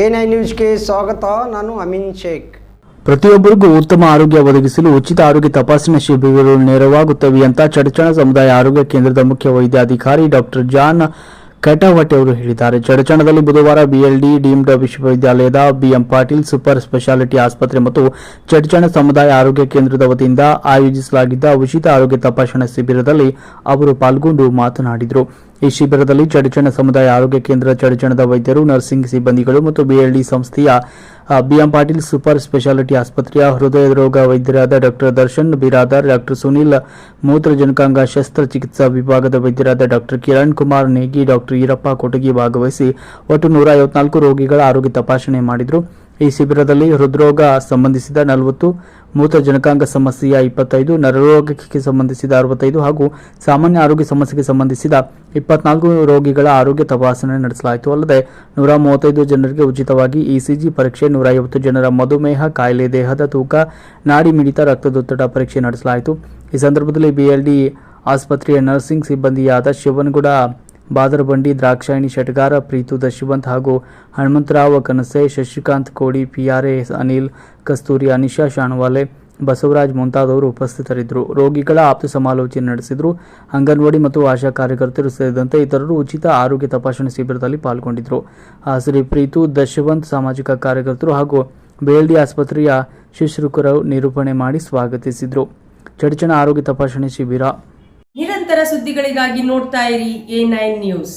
A nine ನ್ಯೂಸ್ಗೆ ಸ್ವಾಗತ, ನಾನು ಅಮಿನ್ ಶೇಖ್. ಪ್ರತಿಯೊಬ್ಬರಿಗೂ ಉತ್ತಮ ಆರೋಗ್ಯ ಒದಗಿಸಲು ಉಚಿತ ಆರೋಗ್ಯ ತಪಾಸಣಾ ಶಿಬಿರಗಳು ನೆರವಾಗುತ್ತವೆ ಅಂತ ಚಡಚಣ ಸಮುದಾಯ ಆರೋಗ್ಯ ಕೇಂದ್ರದ ಮುಖ್ಯ ವೈದ್ಯಾಧಿಕಾರಿ ಡಾಕ್ಟರ್ ಜಾನ್ ಕಟಾವಟೆ ಅವರು ಹೇಳಿದ್ದಾರೆ. ಚಡಚಣದಲ್ಲಿ ಬುಧವಾರ ಬಿಎಲ್ಡಿ ಡೀಮ್ಡ್ ವಿಶ್ವವಿದ್ಯಾಲಯದ B M Patil super speciality ಆಸ್ಪತ್ರೆ ಮತ್ತು ಚಡಚಣ ಸಮುದಾಯ ಆರೋಗ್ಯ ಕೇಂದ್ರದ ವತಿಯಿಂದ ಆಯೋಜಿಸಲಾಗಿದ್ದ ಉಚಿತ ಆರೋಗ್ಯ ತಪಾಸಣಾ ಶಿಬಿರದಲ್ಲಿ ಅವರು ಪಾಲ್ಗೊಂಡು ಮಾತನಾಡಿದರು. ಈ ಶಿಬಿರದಲ್ಲಿ ಚಡಚಣ ಸಮುದಾಯ ಆರೋಗ್ಯ ಕೇಂದ್ರ ಚಡಚಣದ ವೈದ್ಯರು, ನರ್ಸಿಂಗ್ ಸಿಬ್ಬಂದಿಗಳು ಮತ್ತು ಬಿಎಲ್ಡಿ ಸಂಸ್ಥೆಯ ಬಿಎಂ ಪಾಟೀಲ್ ಸೂಪರ್ ಸ್ಪೆಷಾಲಿಟಿ ಆಸ್ಪತ್ರೆಯ ಹೃದಯ ರೋಗ ವೈದ್ಯರಾದ ಡಾಕ್ಟರ್ ದರ್ಶನ್ ಬಿರಾದಾರ್, ಡಾಕ್ಟರ್ ಸುನೀಲ್ ಮೂತ್ರಜನಕಾಂಗ ಶಸ್ತ್ರಚಿಕಿತ್ಸಾ ವಿಭಾಗದ ವೈದ್ಯರಾದ ಡಾಕ್ಟರ್ ಕಿರಣ್ ಕುಮಾರ್ ನೇಗಿ, ಡಾಕ್ಟರ್ ಈರಪ್ಪ ಕೊಟಗಿ ಭಾಗವಹಿಸಿ ಒಟ್ಟು ನೂರ ರೋಗಿಗಳ ಆರೋಗ್ಯ ತಪಾಸಣೆ ಮಾಡಿದರು. ಈ ಶಿಬಿರದಲ್ಲಿ ಹೃದ್ರೋಗ ಸಂಬಂಧಿಸಿದ ನಲವತ್ತು ಮೂತ್ರಜನಕಾಂಗ ಸಮಸ್ಯೆಯ ಇಪ್ಪತ್ತೈದು, ನರರೋಗಕ್ಕೆ ಸಂಬಂಧಿಸಿದ ಅರವತ್ತೈದು ಹಾಗೂ ಸಾಮಾನ್ಯ ಆರೋಗ್ಯ ಸಮಸ್ಯೆಗೆ ಸಂಬಂಧಿಸಿದ ಇಪ್ಪತ್ನಾಲ್ಕು ರೋಗಿಗಳ ಆರೋಗ್ಯ ತಪಾಸಣೆ ನಡೆಸಲಾಯಿತು. ಅಲ್ಲದೆ ನೂರ ಮೂವತ್ತೈದು ಜನರಿಗೆ ಉಚಿತವಾಗಿ ಇಸಿಜಿ ಪರೀಕ್ಷೆ, ನೂರ ಐವತ್ತು ಜನರ ಮಧುಮೇಹ, ಕಾಯಿಲೆ, ದೇಹದ ತೂಕ, ನಾಡಿ ಮಿಡಿತ ರಕ್ತದೊತ್ತಡ ಪರೀಕ್ಷೆ ನಡೆಸಲಾಯಿತು. ಈ ಸಂದರ್ಭದಲ್ಲಿ ಬಿಎಲ್ಡಿ ಆಸ್ಪತ್ರೆಯ ನರ್ಸಿಂಗ್ ಸಿಬ್ಬಂದಿಯಾದ ಶಿವನಗೌಡ ಬಾದರಬಂಡಿ, ದ್ರಾಕ್ಷಾಯಣಿ ಷಟ್ಗಾರ ಪ್ರೀತು, ದಶವಂತ್ ಹಾಗೂ ಹನುಮಂತರಾವ್ ಕನಸೆ, ಶಶಿಕಾಂತ್ ಕೋಡಿ ಪಿಆರ್ಎಸ್ ಅನಿಲ್ ಕಸ್ತೂರಿ, ಅನಿಶಾ ಶಾಣವಾಲೆ, ಬಸವರಾಜ್ ಮುಂತಾದವರು ಉಪಸ್ಥಿತರಿದ್ದರು. ರೋಗಿಗಳ ಆಪ್ತ ಸಮಾಲೋಚನೆ ನಡೆಸಿದರು. ಅಂಗನವಾಡಿ ಮತ್ತು ಆಶಾ ಕಾರ್ಯಕರ್ತರು ಸೇರಿದಂತೆ ಇತರರು ಉಚಿತ ಆರೋಗ್ಯ ತಪಾಸಣೆ ಶಿಬಿರದಲ್ಲಿ ಪಾಲ್ಗೊಂಡಿದ್ದರು. ಆಸರಿ ಪ್ರೀತು, ದಶವಂತ್ ಸಾಮಾಜಿಕ ಕಾರ್ಯಕರ್ತರು ಹಾಗೂ ಬೇಲ್ಡಿ ಆಸ್ಪತ್ರೆಯ ಶುಶ್ರೂಕರು ನಿರೂಪಣೆ ಮಾಡಿ ಸ್ವಾಗತಿಸಿದರು. ಚಡಚಣ ಆರೋಗ್ಯ ತಪಾಸಣೆ ಶಿಬಿರ ನಿರಂತರ ಸುದ್ದಿಗಳಿಗಾಗಿ ನೋಡ್ತಾ ಇರಿ ಎ ನೈನ್ ನ್ಯೂಸ್.